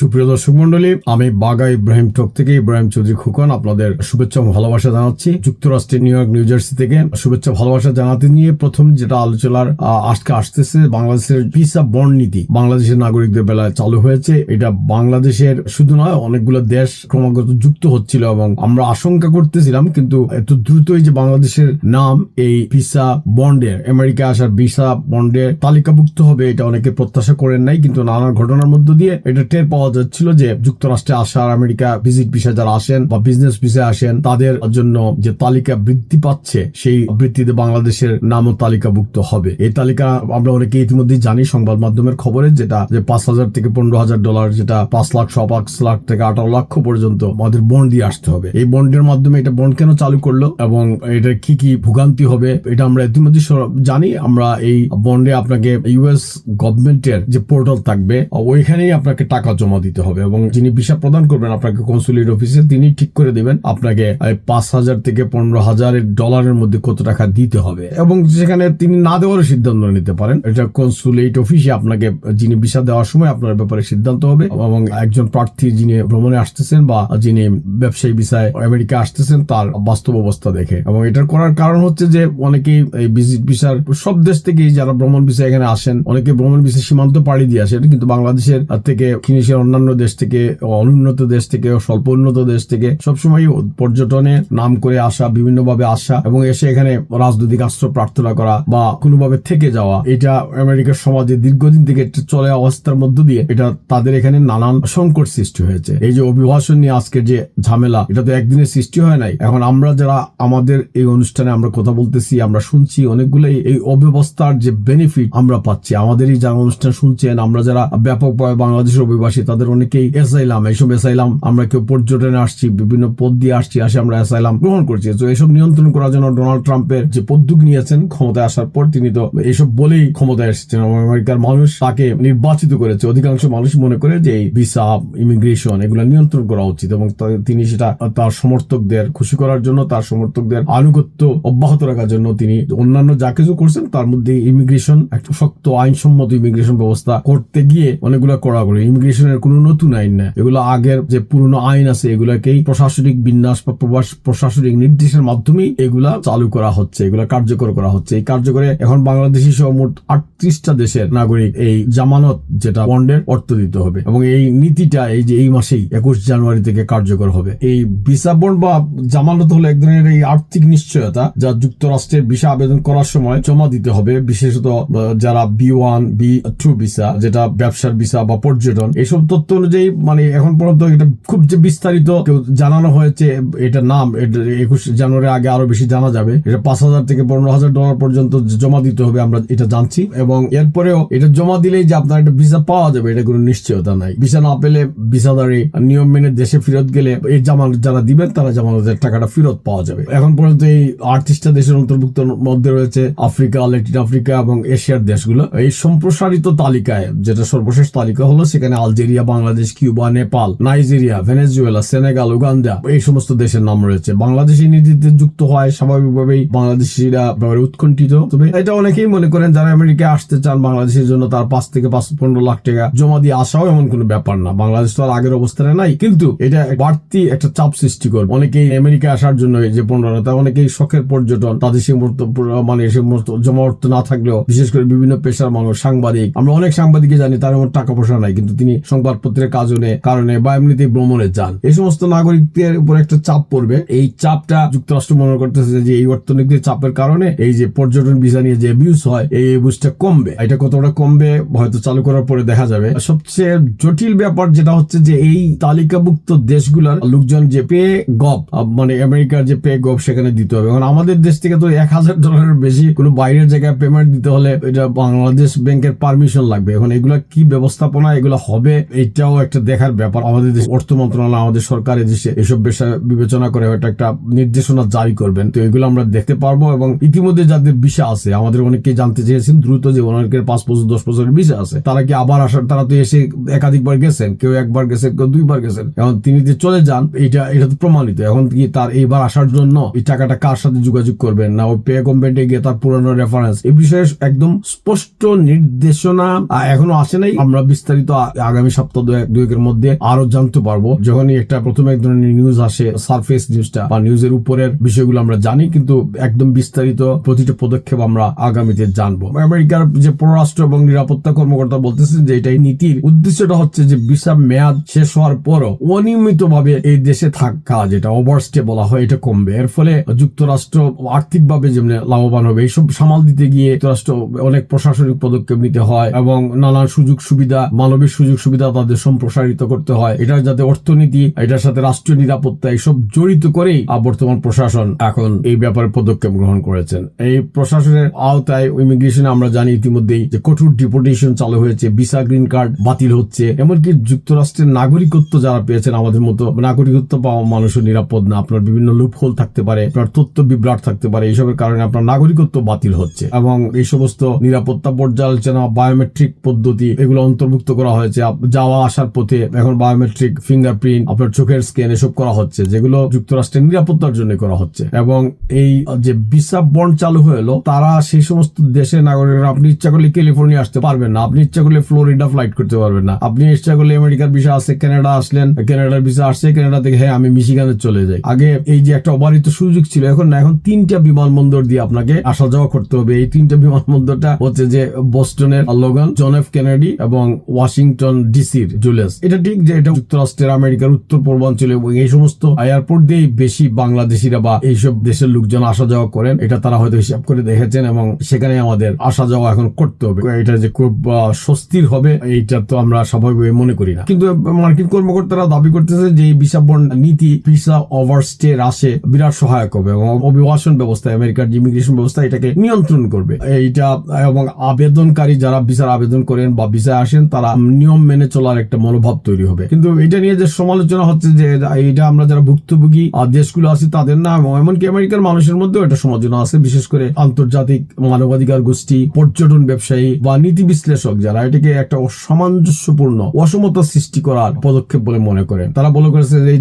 সুপ্রিয় দর্শক মন্ডলী, আমি বাগা ইব্রাহিম টক থেকে ইব্রাহিম চৌধুরী খুকন আপনাদের শুভেচ্ছা ভালোবাসা জানাচ্ছি। যুক্তরাষ্ট্রের নিউ ইয়র্ক, নিউ জার্সি থেকে শুভেচ্ছা ভালোবাসা জানাতে নিয়ে প্রথম যেটা আলোচনার আজকে আসতেছে বাংলাদেশের ভিসা বন্ড নীতি। বাংলাদেশের নাগরিকদের বেলায় চালু হয়েছে। এটা বাংলাদেশের শুধু নয়, অনেকগুলো দেশ ক্রমাগত যুক্ত হচ্ছিল এবং আমরা আশঙ্কা করতেছিলাম, কিন্তু এত দ্রুতই যে বাংলাদেশের নাম এই ভিসা বন্ডের আমেরিকা আসার ভিসা বন্ডে তালিকাভুক্ত হবে, এটা অনেকে প্রত্যাশা করেন নাই, কিন্তু নানা ঘটনার মধ্য দিয়ে এটা টের পাওয়া যাচ্ছিল যে যুক্তরাষ্ট্রে আসার আমেরিকা ভিজিট ভিসা যারা আসেন বা বিজনেস ভিসা আসেন, তাদের জন্য যে তালিকা বৃদ্ধি পাচ্ছে, সেই বৃত্তিতে বাংলাদেশের নামও তালিকাভুক্ত হবে। এই তালিকা আমরা অনেকে ইতিমধ্যে জানি সংবাদ মাধ্যমের খবরে, যেটা যে পাঁচ হাজার থেকে পনেরো হাজার ডলার, যেটা পাঁচ লাখ, ছ পাঁচ লাখ থেকে আঠারো লক্ষ পর্যন্ত আমাদের বন্ড দিয়ে আসতে হবে। এই বন্ডের মাধ্যমে এটা বন্ড কেন চালু করল এবং এটা কি কি ভোগান্তি হবে, এটা আমরা ইতিমধ্যে জানি। আমরা এই বন্ডে আপনাকে ইউএস গভর্নমেন্টের যে পোর্টাল থাকবে, ওইখানেই আপনাকে টাকা জমা দিতে হবে এবং যিনি ভিসা প্রদান করবেন আপনাকে কনসুলেট অফিসে তিনি ঠিক করে দেবেন আপনাকে পাঁচ হাজার থেকে পনেরো হাজারের ডলারের মধ্যে কত টাকা দিতে হবে। এবং সেখানে তিনি না দেওয়ারও সিদ্ধান্ত নিতে পারেন। এটা কনসুলেট অফিসে আপনাকে, যিনি ভিসা দেওয়ার সময় আপনার ব্যাপারে সিদ্ধান্ত হবে এবং একজন প্রার্থী যিনি ভ্রমণে আসতেছেন বা যিনি ব্যবসায়ী ভিসায় আমেরিকা আসতেছেন, তার বাস্তব অবস্থা দেখে। এবং এটার করার কারণ হচ্ছে যে অনেকেই এই ভিজিট ভিসার সব দেশ থেকেই যারা ভ্রমণ ভিসা এখানে আসেন, অনেকে ভ্রমণ ভিসা সীমান্ত পাড়ি দিয়ে আসেন, কিন্তু বাংলাদেশের থেকে ফিনিশের অন্যান্য দেশ থেকে, অনুন্নত দেশ থেকে, স্বল্প উন্নত দেশ থেকে সবসময় পর্যটনে নাম করে আসা, বিভিন্নভাবে আসা এবং এসে এখানে রাজনৈতিক আশ্রয় প্রার্থনা করা বা কোনোভাবে থেকে যাওয়া, এটা আমেরিকার সমাজে দীর্ঘদিন থেকে চলে অবস্থার মধ্য দিয়ে এটা তাদের এখানে নানান সংকট সৃষ্টি হয়েছে। এই যে অভিবাসন নিয়ে আজকের যে ঝামেলা, এটা তো একদিনে সৃষ্টি হয় নাই। এখন আমরা যারা আমাদের এই অনুষ্ঠানে আমরা কথা বলতেছি, আমরা শুনছি অনেকগুলোই এই অব্যবস্থার যে বেনিফিট আমরা পাচ্ছি। আমাদেরই যারা অনুষ্ঠান শুনছেন, আমরা যারা ব্যাপকভাবে বাংলাদেশের অভিবাসী তাদের অনেকেই এসাইলাম এইসব এসাইলাম আমরা কেউ পর্যটনে আসছি, বিভিন্ন পদ দিয়ে আসছি, আসে আমরা এসাইলাম গ্রহণ করছি। তো এসব নিয়ন্ত্রণ করার জন্য ডোনাল্ড ট্রাম্পের যে পদ্যুক নিয়েছেন, ক্ষমতায় আসার পর তিনি তো এইসব বলেই ক্ষমতায় এসেছেন। আমেরিকার মানুষ তাকে নির্বাচিত করেছে। অধিকাংশ মানুষ মনে করে যে এই ভিসা ইমিগ্রেশন এগুলো নিয়ন্ত্রণ করা উচিত এবং তিনি সেটা তার সমর্থকদের খুশি করার জন্য, তার সমর্থকদের আনুগত্য অব্যাহত রাখার জন্য তিনি অন্যান্য যা কিছু করছেন, তার মধ্যে ইমিগ্রেশন একটা শক্ত আইনসম্মত ইমিগ্রেশন ব্যবস্থা করতে গিয়ে অনেকগুলো করা করে ইমিগ্রেশনের কোনো নতুন আইন না এগুলো আগের যে পুরনো আইন আছে, এগুলাকেই প্রশাসনিক বিন্যাস বা প্রশাসনিক নির্দেশের মাধ্যমেই এগুলা চালু করা হচ্ছে, এগুলা কার্যকর করা হচ্ছে। এই কার্যকরে এখন বাংলাদেশি সহ মোট আটত্রিশটা দেশের নাগরিক এই জামানত যেটা বন্ডের অর্থ দিতে হবে এবং এই নীতিটা এই যে এই মাসেই একুশ জানুয়ারি থেকে কার্যকর হবে। এই ভিসা বন্ড বা জামানত হলো এক ধরনের এই আর্থিক নিশ্চয়তা যা যুক্তরাষ্ট্রের ভিসা আবেদন করার সময় জমা দিতে হবে। বিশেষত যারা B one, B two visa, যেটা ব্যবসার ভিসা বা পর্যটন এইসব তথ্য অনুযায়ী মানে এখন পর্যন্ত এটা খুব যে বিস্তারিত জানানো হয়েছে এটা নাম এটা একুশ জানুয়ারি আগে আরও বেশি জানা যাবে। এটা পাঁচ হাজার থেকে পনেরো হাজার ডলার পর্যন্ত জমা দিতে হবে, আমরা এটা জানছি। এবং এরপরেও এটা জমা দিলেই যে আপনার একটা ভিসা পাওয়া যাবে, এটা কোনো নিশ্চয়তা নাই। ভিসা না পেলে ভিসাদারি নিয়ম মেনে দেশে ফেরত গেলে এই জামানত যারা দিবেন, তারা জামানতের টাকাটা ফেরত পাওয়া যাবে। এখন পর্যন্ত এই আটত্রিশটা দেশের অন্তর্ভুক্ত মধ্যে রয়েছে, আফ্রিকা ল্যাটিন আফ্রিকা এবং এশিয়ার দেশগুলো। এই সম্প্রসারিত তালিকায়, যেটা সর্বশেষ তালিকা হলো, সেখানে Algeria Bangladesh Cuba Nepal Nigeria Venezuela Senegal Uganda এই সমস্ত দেশের নাম রয়েছে। বাংলাদেশ নীতিতে যুক্ত হয় স্বাভাবিকভাবেই বাংলাদেশিরা ব্যাপারে উৎকণ্ঠিত। তবে এটা অনেকেই মনে করেন যারা আমেরিকায় আসতে চান বাংলাদেশের জন্য তার পাঁচ থেকে পাঁচ পনেরো লাখ টাকা জমা দিয়ে আসাও এমন কোনো ব্যাপার না। বাংলাদেশ তো আর আগের অবস্থানে নাই, কিন্তু এটা বাড়তি একটা চাপ সৃষ্টি করবে। অনেকেই আমেরিকা আসার জন্য এই যে পনেরো তা অনেকেই শখের পর্যটন, তাদের সে মানে সে জমা অর্থ না থাকলেও বিশেষ করে বিভিন্ন পেশার মানুষ, সাংবাদিক, আমরা অনেক সাংবাদিককে জানি তার টাকা পয়সা নাই, কিন্তু তিনি সংবাদপত্রের কাজনে কারণে বা এমনিতে ভ্রমণে যান। এই সমস্ত নাগরিকদের উপর একটা চাপ পড়বে। এই চাপটা যুক্তরাষ্ট্র মনে করতেছে যে, এই অর্থনৈতিক চাপের কারণে এই যে পর্যটন ভিসা নিয়ে যে অ্যাবিউজ হয়, এই অ্যাবিউজটা কমবে। এটা কতটা কমবে হয়তো চালু করার পরে দেখা যাবে। সবচেয়ে জটিল ব্যাপার যেটা হচ্ছে যে, এই তালিকাভুক্ত দেশগুলোর লোকজন যে পে গপ মানে আমেরিকার যে পে গপ সেখানে দিতে হবে। এখন আমাদের দেশ থেকে তো এক হাজার ডলারের বেশি কোনো বাইরের জায়গায় পেমেন্ট দিতে হলে এটা বাংলাদেশ ব্যাংকের পারমিশন লাগবে। এখন এগুলা কি ব্যবস্থাপনা, এগুলো হবে এটাও একটা দেখার ব্যাপার। আমাদের দেশ অর্থ মন্ত্রণালয়, আমাদের সরকার দেশে এসব বিষয় বিবেচনা করে হয়তো একটা নির্দেশনা জারি করবেন। তো এগুলো আমরা দেখতে পারব এবং ইতিমধ্যে যাদের ভিসা আছে, আমাদের অনেকে জানতে চেয়েছেন দ্রুত যে অনেকের পাঁচ বছর, দশ বছরের ভিসা আছে। তারা কি আবার আসার, তারা তো এসে একাধিকবার গেছেন, কেউ একবার গেছেন কেউ দুইবার গেছেন। এখন তিনি যে চলে যান এটা এটা তো প্রমাণিত। এখন কি তার এইবার আসার জন্য এই টাকাটা কার সাথে যোগাযোগ করবেন? না ওই পে কোম্পানিতে গিয়ে তার পুরানো রেফারেন্স এই বিষয়ে একদম স্পষ্ট নির্দেশনা এখনও আসে নাই। আমরা বিস্তারিত আগামী সপ্তাহে সপ্তাহ দুয়েকের মধ্যে আরও জানতে পারব। যখনই একটা এক ধরনের নিউজ আসে নিউজটা বা নিউজের উপরের বিষয়গুলো আমরা জানি, কিন্তু একদম বিস্তারিত প্রতিটা পদক্ষেপ আমরা আগামীতে জানব। আমেরিকার যে পররাষ্ট্র এবং নিরাপত্তা কর্মকর্তা বলতেছেন যে এটাই নীতির উদ্দেশ্যটা হচ্ছে যে মেয়াদ শেষ হওয়ার পরও অনিয়মিত ভাবে এই দেশে থাকা যেটা ওভারস্টে বলা হয়, এটা কমবে। এর ফলে যুক্তরাষ্ট্র আর্থিকভাবে যেমন লাভবান হবে, এইসব সামাল দিতে গিয়ে যুক্তরাষ্ট্র অনেক প্রশাসনিক পদক্ষেপ নিতে হয় এবং নানান সুযোগ সুবিধা, মানবিক সুযোগ সুবিধা তাদের সম্প্রসারিত করতে হয়। এটা যাতে অর্থনীতি, এটার সাথে রাষ্ট্রীয় নিরাপত্তা এইসব জড়িত করেই বর্তমান প্রশাসন এখন এই ব্যাপারে পদক্ষেপ গ্রহণ করেছেন। এই প্রশাসনের আওতায় ইমিগ্রেশনে আমরা জানি ইতিমধ্যেই যে কঠোর ডিপোর্টেশন চালু হয়েছে, ভিসা, গ্রিন কার্ড বাতিল হচ্ছে, এমনকি যুক্তরাষ্ট্রের নাগরিকত্ব যারা পেয়েছেন আমাদের মতো নাগরিকত্ব পাওয়া মানুষও নিরাপদ না। আপনার বিভিন্ন লুপহোল থাকতে পারে, আপনার তথ্য বিভ্রাট থাকতে পারে, এইসবের কারণে আপনার নাগরিকত্ব বাতিল হচ্ছে এবং এই সমস্ত নিরাপত্তা পর্যালোচনা, বায়োমেট্রিক পদ্ধতি, এগুলো অন্তর্ভুক্ত করা হয়েছে আপ- যাওয়া আসার পথে এখন বায়োমেট্রিক ফিঙ্গারপ্রিন্ট আপনার চোখের স্ক্যান এসব করা হচ্ছে, যেগুলো যুক্তরাষ্ট্রের নিরাপত্তার জন্য করা হচ্ছে। এবং এই যে ভিসা বন্ড চালু হলো তারা সেই সমস্ত দেশের নাগরিকরা, আপনি ইচ্ছা করলে ক্যালিফোর্নিয়া আসতে পারবেন না, আপনি ইচ্ছা করলে ফ্লোরিডা ফ্লাইট করতে পারবেন না। আপনি ইচ্ছা করলে আমেরিকার ভিসা আছে কানাডা আসলেন কানাডার ভিসা আসছে কানাডা থেকে হ্যাঁ আমি মিশিগানে চলে যাই। আগে এই যে একটা অবারিত সুযোগ ছিল, এখন না, এখন তিনটা বিমানবন্দর দিয়ে আপনাকে আসা যাওয়া করতে হবে। এই তিনটা বিমানবন্দরটা হচ্ছে যে বোস্টনের লোগান জন এফ কেনেডি এবং ওয়াশিংটন ডিসির জুলিয়াস এটা ঠিক যে এটা যুক্তরাষ্ট্রের আমেরিকার উত্তর পূর্বাঞ্চলে এবং এই সমস্ত এয়ারপোর্ট দিয়েই বেশি বাংলাদেশিরা বা এইসব দেশের লোকজন আসা যাওয়া করেন। এটা তারা হয়তো হিসাব করে দেখেছেন এবং সেখানে আমাদের আসা যাওয়া এখন করতে হবে। এটা যে খুব স্বস্তির হবে এইটা তো আমরা স্বাভাবিকভাবে মনে করি না। কিন্তু মার্কিন কর্মকর্তারা দাবি করতেছে যে এই ভিসা বন্ড নীতি ভিসা ওভারস্টে হ্রাসে বিরাট সহায়ক হবে এবং অভিবাসন ব্যবস্থা আমেরিকার যে ইমিগ্রেশন ব্যবস্থা এটাকে নিয়ন্ত্রণ করবে। এইটা এবং আবেদনকারী যারা ভিসার আবেদন করেন বা ভিসায় আসেন তারা নিয়ম মেনে চলার একটা মনোভাব তৈরি হবে। কিন্তু এটা নিয়ে যে সমালোচনা হচ্ছে যে এটা আমরা যারা ভুক্তভোগী দেশগুলো আছে তাদের না এমনকি আমেরিকার মানুষের মধ্যেও এটা সমালোচনা আছে, বিশেষ করে আন্তর্জাতিক মানবাধিকার গোষ্ঠী, পর্যটন ব্যবসায়ী বা নীতি বিশ্লেষক যারা এটাকে একটা অসামঞ্জস্যপূর্ণ, অসমতা সৃষ্টি করার পদক্ষেপ বলে মনে করেন। তারা বলে করেছে যে এই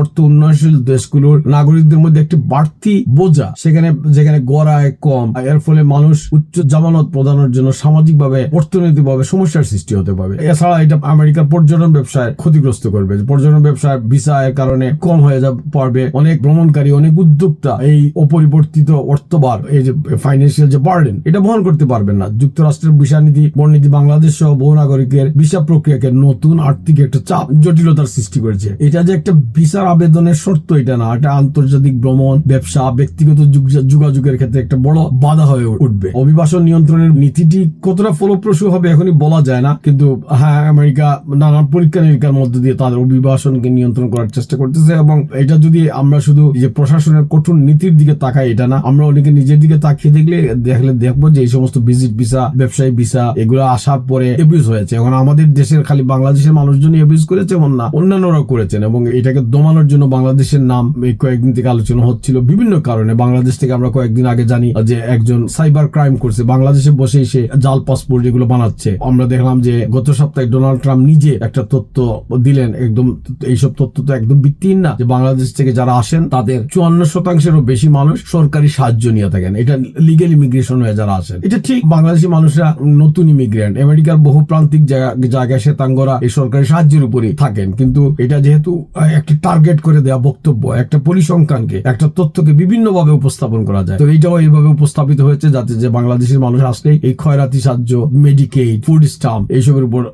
অর্থ উন্নয়নশীল দেশগুলোর নাগরিকদের মধ্যে একটি বাড়তি বোঝা, সেখানে যেখানে গড়ায় কম এর ফলে মানুষ উচ্চ জামানত প্রদানের জন্য সামাজিকভাবে, অর্থনৈতিকভাবে সমস্যার সৃষ্টি হতে পারে। এছাড়া এটা আমেরিকার পর্যটন ব্যবসায় ক্ষতিগ্রস্ত করবে। পর্যটন ব্যবসায় ভিসা এর কারণে কম হয়ে যা পারবে অনেক ভ্রমণকারী, অনেক উদ্যোক্তা এই অপরিবর্তিত অর্থবার, এই যে ফাইন্যান্সিয়াল যে বার্ডেন এটা বহন করতে পারবেন না। যুক্তরাষ্ট্রের ভিসা নীতি বর্ণীতি বাংলাদেশ সহ বহু নাগরিকের ভিসা প্রক্রিয়াকে নতুন আর্থিক একটা চাপ, জটিলতার সৃষ্টি করেছে। এটা যে একটা ভিসার আবেদনের শর্ত, এটা না। এটা আন্তর্জাতিক ভ্রমণ, ব্যবসা, ব্যক্তিগত যুগ- যোগাযোগের ক্ষেত্রে একটা বড় বাধা হয়ে উঠবে। অভিবাসন নিয়ন্ত্রণের নীতিটি কতটা ফলপ্রসূ হবে এখনই বলা যায় না, কিন্তু হ্যাঁ আমেরিকা নানান পরীক্ষা নিরীক্ষার মধ্যে দিয়ে তাদের অভিবাসনকে নিয়ন্ত্রণ করার চেষ্টা করতেছে এবং এটা যদি আমরা শুধু যে প্রশাসনের কঠোর নীতির দিকে তাকাই, এটা না, আমরা অনেকে নিজের দিকে তাকিয়ে দেখলে দেখলে দেখব যে এই সমস্ত ভিজিট ভিসা, ব্যবসায়ী ভিসা, এগুলো আসার পরে এবিউজ হয়েছে। এখন আমাদের দেশের খালি বাংলাদেশের মানুষজনই এবিউজ করেছে এমন না অন্যান্যরা করেছেন এবং এটাকে দমানোর জন্য বাংলাদেশের নাম এই কয়েকদিন থেকে আলোচনা হচ্ছিল বিভিন্ন কারণে। বাংলাদেশ থেকে আমরা কয়েকদিন আগে জানি যে একজন সাইবার ক্রাইম করছে। বাংলাদেশে বসে সে জাল পাসপোর্ট যেগুলো বানাচ্ছে। আমরা দেখলাম যে গত সপ্তাহে ডোনাল্ড ট্রাম্প নিজে একটা তথ্য দিলেন, একদম এইসব তথ্য তো একদম ভিত্তিহীন না যে বাংলাদেশ থেকে যারা আসেন তাদের চুয়ান্ন শতাংশেরও বেশি মানুষ সরকারি সাহায্য নিয়ে থাকেন। এটা লিগেল ইমিগ্রেশন হয়ে যারা আসেন। এটা ঠিক, বাংলাদেশি মানুষরা নতুন ইমিগ্রেন্ট আমেরিকার বহু প্রান্তিক জায়গা- জায়গায় শ্বেতাঙ্গরা এই সরকারি সাহায্যের উপরই থাকেন। কিন্তু এটা যেহেতু একটা টার্গেট করে দেওয়া বক্তব্য, একটা পরিসংখ্যানকে, একটা তথ্যকে বিভিন্ন ভাবে উপস্থাপন করা যায়। তো এইটাও এইভাবে উপস্থাপিত হয়েছে যাতে যে বাংলাদেশের মানুষ আসলেই এই ক্ষয়রাতি সাহায্য মেডিকেড ফুড স্টাম্প এইসবের উপর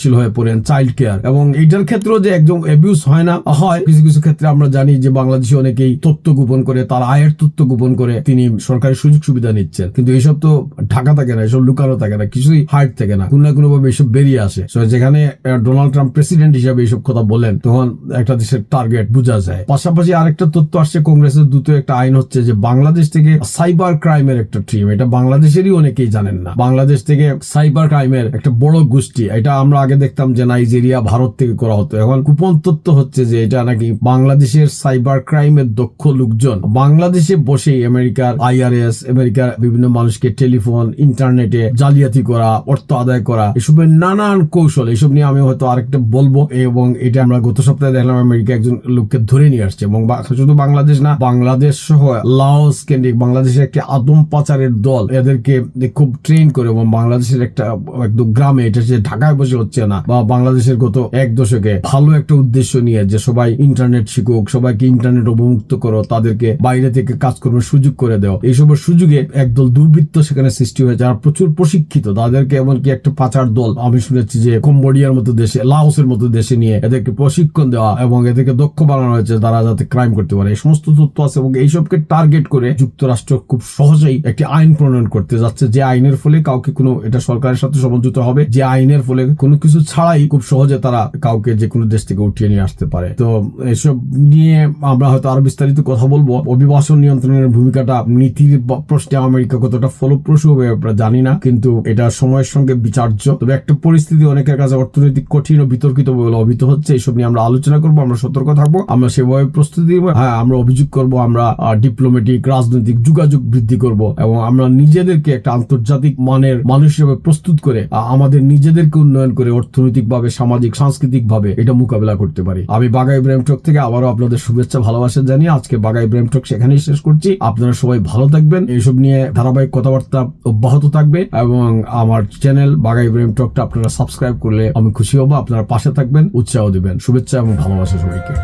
নির্ভরশীল হয়ে পড়েন চাইল্ড কেয়ার এবং এইটার ক্ষেত্রেও যে একদম অ্যাবিউজ হয় না, হয়, কিছু কিছু ক্ষেত্রে আমরা জানি যে বাংলাদেশে অনেকেই তথ্য গোপন করে, তার আয়ের তথ্য গোপন করে তিনি সরকারি সুযোগ সুবিধা নিচ্ছেন। কিন্তু এইসব তো ঢাকা থাকে না, এসব লুকানো থাকে না, কিছুই হাইট থাকে না, কোনো না কোনো ভাবে এইসব বেরিয়ে আসে। যেখানে ডোনাল্ড ট্রাম্প প্রেসিডেন্ট হিসাবে এইসব কথা বলেন, তখন একটা দেশের টার্গেট বোঝা যায়। পাশাপাশি আরেকটা তথ্য আসছে, কংগ্রেসের দ্রুত একটা আইন হচ্ছে যে বাংলাদেশ থেকে সাইবার ক্রাইমের একটা টিম এটা বাংলাদেশেরই অনেকেই জানেন না। বাংলাদেশ থেকে সাইবার ক্রাইমের একটা বড় গোষ্ঠী, এটা আমরা আগে দেখতাম যে নাইজেরিয়া ভারত থেকে করা হতো। এখন কুপন তথ্য হচ্ছে যে এটা নাকি বাংলাদেশের সাইবার ক্রাইমের দক্ষ লোকজন। বাংলাদেশে বসেই আমেরিকার আইআরএস, আমেরিকার বিভিন্ন মানুষকে টেলিফোন, ইন্টারনেটে জালিয়াতি করা, অর্থ আদায় করা, এসবের নানান কৌশল, এসব নিয়ে আমি হয়তো আরেকটা বলব। এবং এটা আমরা গত সপ্তাহে দেখলাম আমেরিকা একজন লোককে ধরে নিয়ে আসছে। এবং শুধু বাংলাদেশ না, বাংলাদেশ সহ লাওস কেন্দ্রিক বাংলাদেশের একটি আদম পাচারের দল এদেরকে খুব ট্রেন করে এবং বাংলাদেশের একটা, একদম গ্রামে, এটা সে ঢাকায় বসে হচ্ছে। হচ্ছে না বা বাংলাদেশের গত এক দশকে ভালো একটা উদ্দেশ্য নিয়ে যে সবাই ইন্টারনেট শিখুক, সবাইকে ইন্টারনেট অবমুক্ত করো, তাদেরকে বাইরে থেকে কাজ কাজকর্মের সুযোগ করে দেও। এইসবের সুযোগে একদল দুর্বৃত্ত সেখানে সৃষ্টি হয়েছে আর প্রচুর প্রশিক্ষিত। তাদেরকে এমনকি একটা পাচার দল, আমি শুনেছি যে কম্বোডিয়ার মতো দেশে, লাওসের মতো দেশে নিয়ে এদেরকে প্রশিক্ষণ দেওয়া এবং এদেরকে দক্ষ বানানো হয়েছে তারা যাতে ক্রাইম করতে পারে। এই সমস্ত তথ্য আছে এবং এইসবকে টার্গেট করে যুক্তরাষ্ট্র খুব সহজেই একটি আইন প্রণয়ন করতে যাচ্ছে। যে আইনের ফলে কাউকে কোনো, এটা সরকারের সাথে সমঝোত হবে, যে আইনের ফলে কোনো কিছু ছাড়াই খুব সহজে তারা কাউকে যে কোনো দেশ থেকে উঠিয়ে নিয়ে আসতে পারে। তো এসব নিয়ে আমরা হয়তো আরও বিস্তারিত কথা বলব। অভিবাসন নিয়ন্ত্রণের ভূমিকাটা নীতির প্রশ্নে আমেরিকা কতটা ফলপ্রসূ হবে আমরা জানি না, কিন্তু এটা সময়ের সঙ্গে বিচার্য। তবে একটা পরিস্থিতি অনেকের কাছে অর্থনৈতিক কঠিন ও বিতর্কিত বলে অভিহিত হচ্ছে। এইসব নিয়ে আমরা আলোচনা করব, আমরা সতর্ক থাকব। আমরা সেভাবে প্রস্তুতি নিব হ্যাঁ আমরা অভিযোগ করব, আমরা ডিপ্লোমেটিক রাজনৈতিক যোগাযোগ বৃদ্ধি করব এবং আমরা নিজেদেরকে একটা আন্তর্জাতিক মানের মানুষ হিসেবে প্রস্তুত করে আমাদের নিজেদেরকে উন্নয়ন করে অর্থনৈতিক ভাবে সামাজিক সাংস্কৃতিক ভাবে এটা মোকাবেলা করতে পারি। আমি বাগা ইব্রাহিম টক থেকে আবারও আপনাদের শুভেচ্ছা, ভালোবাসা জানিয়ে আজকে বাগা ইব্রাহিম টক সেখানেই শেষ করছি। আপনারা সবাই ভালো থাকবেন। এইসব নিয়ে ধারাবাহিক কথাবার্তা অব্যাহত থাকবে এবং আমার চ্যানেল বাগা ইব্রাহিম টকটা আপনারা সাবস্ক্রাইব করলে আমি খুশি হব। আপনারা পাশে থাকবেন, উৎসাহ দিবেন। শুভেচ্ছা এবং ভালোবাসা সবাইকে।